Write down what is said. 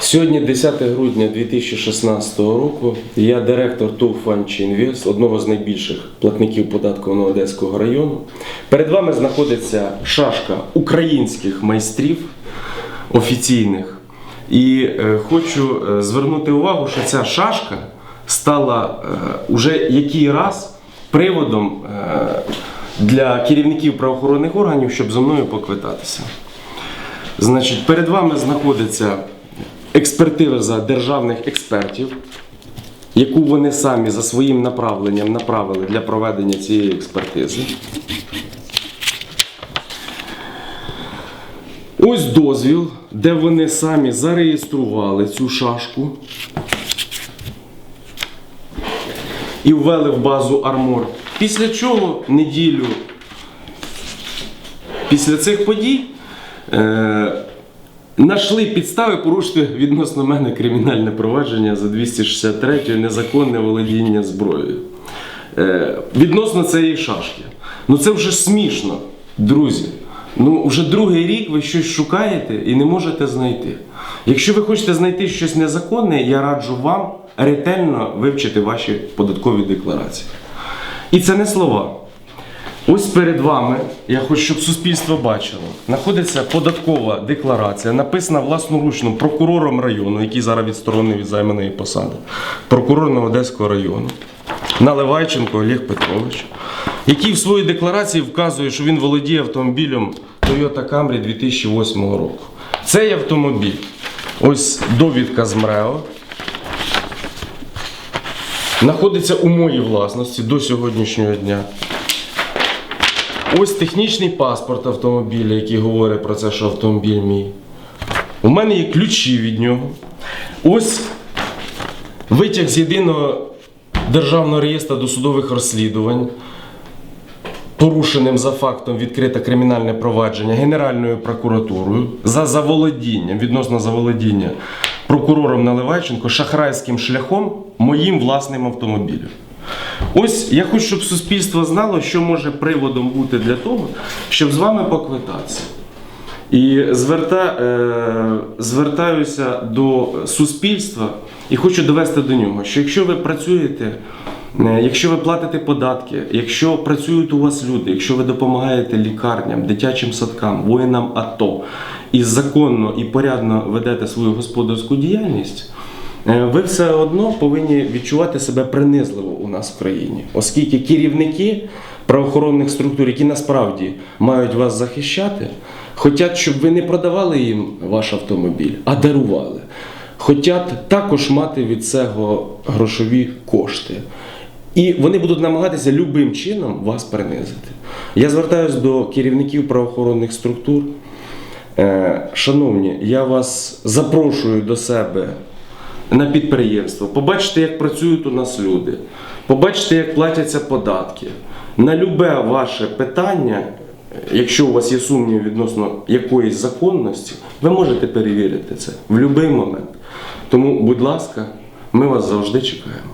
Сьогодні 10 грудня 2016 року. Я директор «Фанчі Інвест, одного з найбільших платників податкового Одеського району. Перед вами знаходиться шашка українських майстрів офіційних. І е, хочу е, звернути увагу, що ця шашка стала е, уже який раз приводом для керівників правоохоронних органів, щоб зі мною поквитатися. Значить, перед вами знаходиться експертиза державних експертів, яку вони самі за своїм направленням направили для проведення цієї експертизи. Ось дозвіл, де вони самі зареєстрували цю шашку і ввели в базу Армор. Після чого неділю після цих подій е, Нашли підстави порушити відносно мене кримінальне провадження за 263 незаконне володіння зброєю. Е, відносно цієї шашки. Ну це вже смішно, друзі. Ну, вже другий рік ви щось шукаєте і не можете знайти. Якщо ви хочете знайти щось незаконне, я раджу вам ретельно вивчити ваші податкові декларації. І це не слова. Ось перед вами, я хочу, щоб суспільство бачило, знаходиться податкова декларація, написана власноручно прокурором району, який зараз відсторонений від займаної посади, прокурором Одеського району, Наливайченко Олег Петрович, який в своїй декларації вказує, що він володіє автомобілем Toyota Camry 2008 року. Цей автомобіль, ось довідка з МРЕО, знаходиться у моїй власності до сьогоднішнього дня. Ось технічний паспорт автомобіля, який говорить про це, що автомобіль мій. У мене є ключі від нього. Ось витяг з єдиного державного реєстру досудових розслідувань, порушеним за фактом відкрите кримінальне провадження Генеральною прокуратурою за заволодінням, відносно заволодіння прокурором Наливайченко шахрайським шляхом моїм власним автомобілем. Ось я хочу, щоб суспільство знало, що може приводом бути для того, щоб з вами поквитатися. І зверта, е, звертаюся до суспільства і хочу довести до нього, що якщо ви працюєте, е, якщо ви платите податки, якщо працюють у вас люди, якщо ви допомагаєте лікарням, дитячим садкам, воїнам АТО і законно і порядно ведете свою господарську діяльність. Е, Ви все одно повинні відчувати себе принизливо у нас в країні, оскільки керівники правоохоронних структур, які насправді мають вас захищати, хочуть, щоб ви не продавали їм ваш автомобіль, а дарували. Хочуть також мати від цього грошові кошти. І вони будуть намагатися любим чином вас принизити. Я звертаюся до керівників правоохоронних структур. Е, Шановні, я вас запрошую до себе на підприємство, побачите, як працюють у нас люди, побачите, як платяться податки. На любе ваше питання, якщо у вас є сумнів відносно якоїсь законності, ви можете перевірити це в будь-який момент. Тому, будь ласка, ми вас завжди чекаємо.